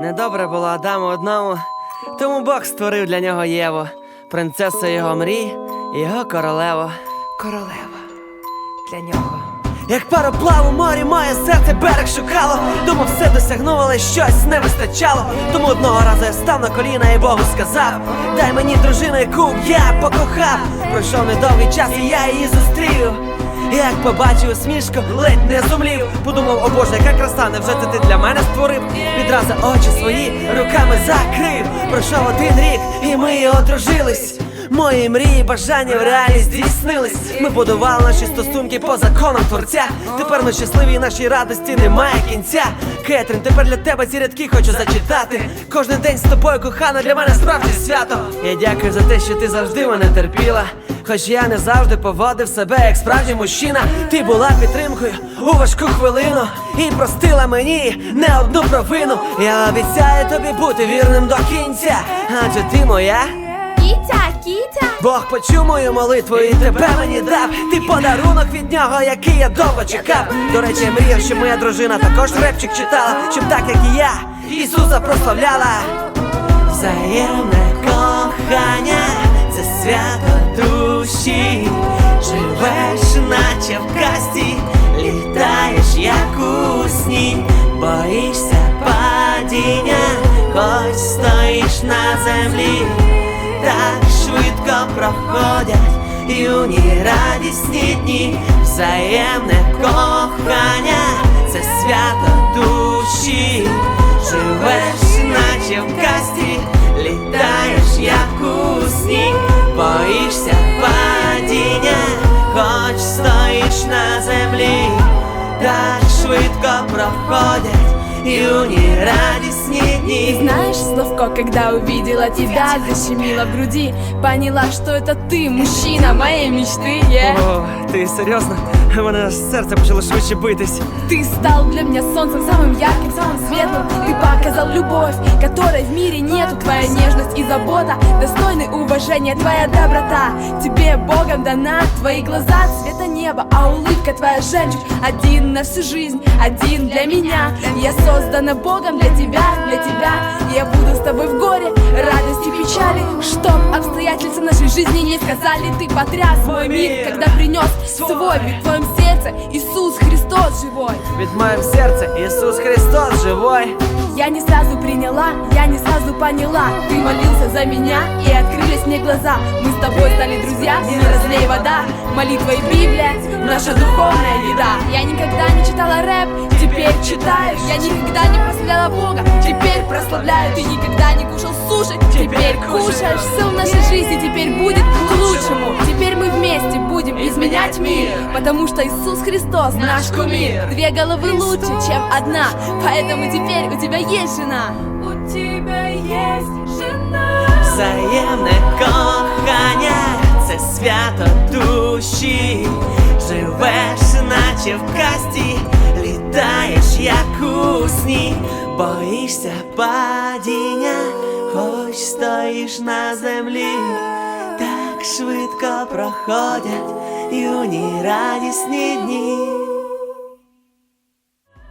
Недобре було Адаму одному, тому Бог створив для нього Єву, принцесу його мрій його королеву. Королева для нього. Як пароплав у морі, моє серце берег шукало. Думав, все досягнув, але щось не вистачало. Тому одного разу я став на коліна і Богу сказав: Дай мені дружину, яку я покохав. Пройшов недовгий час, і я її зустрів. Як побачив усмішку, ледь не зумлів. Подумав, о Боже, яка краса, невже це ти для мене створив? Відразу очі свої руками закрив. Пройшов один рік, і ми одружились. Мої мрії, бажання в реальність здійснились. Ми будували наші стосунки по законам творця. Тепер ми щасливі, і нашій радості немає кінця. Кетрін, тепер для тебе ці рядки хочу зачитати. Кожен день з тобою, кохана, для мене справді свято. Я дякую за те, що ти завжди мене терпіла. Хоч я не завжди поводив себе як справжній мужчина. Ти була підтримкою у важку хвилину і простила мені не одну провину. Я обіцяю тобі бути вірним до кінця, адже ти моя. Бог почув мою молитву і тебе мені дав. Ти подарунок від нього, який я довго чекав. До речі, я мріяв, щоб моя дружина також репчик читала, щоб так як і я, Ісуса прославляла. Взаємне кохання, це свято душі. Живеш, наче в касті, літаєш, як у сні, боїшся падіння, хоч стоїш на землі так швидко проходять юні радісні дні, взаємне кохання, це свято душі, живеш, наче в касті, літаєш, як у сні, боїшся падіння, хоч стоїш на землі, так швидко проходять юні радісні дні. Знаешь, Славко, когда увидела тебя, защемила в груди Поняла, что это ты, мужчина моей мечты yeah. О, ти серйозно? У мене аж серце почало швидше битись. Ты стал для меня солнцем самым ярким, самым светлым Ты показал любовь, которой в мире нету. Твоя нежность и забота, достойны уважения Твоя доброта, тебе Богом дана. Твои глаза цвета неба, а улыбка твоя жемчуг. Один на всю жизнь, один для меня. Я создана Богом для тебя, для тебя. Я буду с тобой в горе, радости, печали. Чтоб обстоятельства нашей жизни не сказали. Ты потряс мой мир, когда принес свой Ведь в твоем сердце Иисус Христос живой Від моєм серця Ісус Христос живой. Я не сразу приняла, я не сразу поняла Ты молился за меня и открылись мне глаза Мы с тобой стали друзья, не разлей вода Молитва и Библия, наша духовная еда Я никогда не читала рэп, теперь читаю Я никогда не прославляла Бога, теперь прославляю Ты никогда не кушал суши, теперь кушаешь Все в нашей жизни теперь будет к будем изменять мир Потому что Иисус Христос наш кумир Две головы лучше, чем одна Поэтому теперь у тебя есть жена У тебя есть жена Взаємне кохання, це свято душі. Живеш, наче в касті, літаєш, як у сні, боїшся падіння, хоч стоїш на землі, так швидко проходять Юні радісні дні.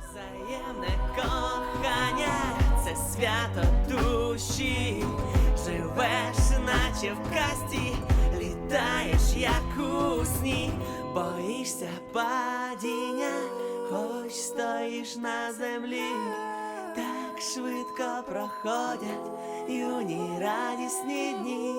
Взаємне кохання, це свято душі. Живеш, наче в касті, літаєш, як у сні, боїшся падіння, хоч стоїш на землі, так швидко проходять юні радісні дні.